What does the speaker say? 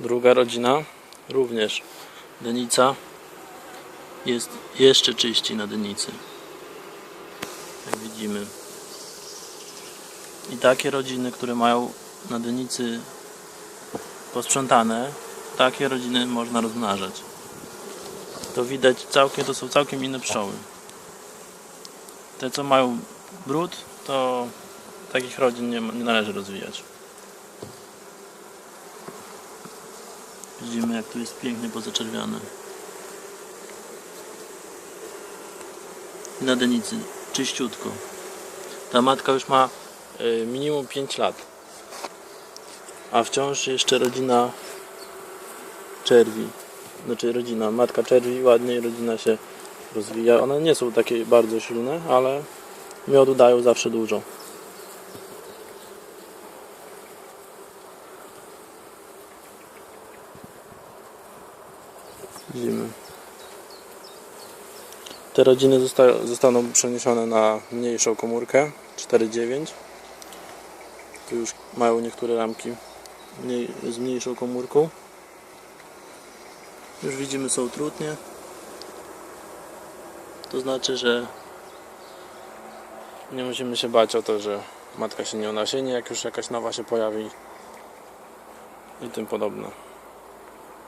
Druga rodzina, również Denica, jest jeszcze czyściej na Denicy. Jak widzimy. I takie rodziny, które mają na Denicy posprzątane, takie rodziny można rozmnażać. To widać całkiem, to są całkiem inne pszczoły. Te co mają brud, to takich rodzin nie, nie należy rozwijać. Widzimy jak tu jest pięknie pozaczerwiane. I na denicy czyściutko. Ta matka już ma y, minimum 5 lat. A wciąż jeszcze rodzina czerwi. Znaczy rodzina, matka czerwi ładnie rodzina się rozwija. One nie są takie bardzo silne, ale miodu dają zawsze dużo. Widzimy. Te rodziny zosta- zostaną przeniesione na mniejszą komórkę 4.9. Tu już mają niektóre ramki z mniejszą komórką. Już widzimy są trudnie. To znaczy, że nie musimy się bać o to, że matka się nie unasieni, jak już jakaś nowa się pojawi i tym podobne.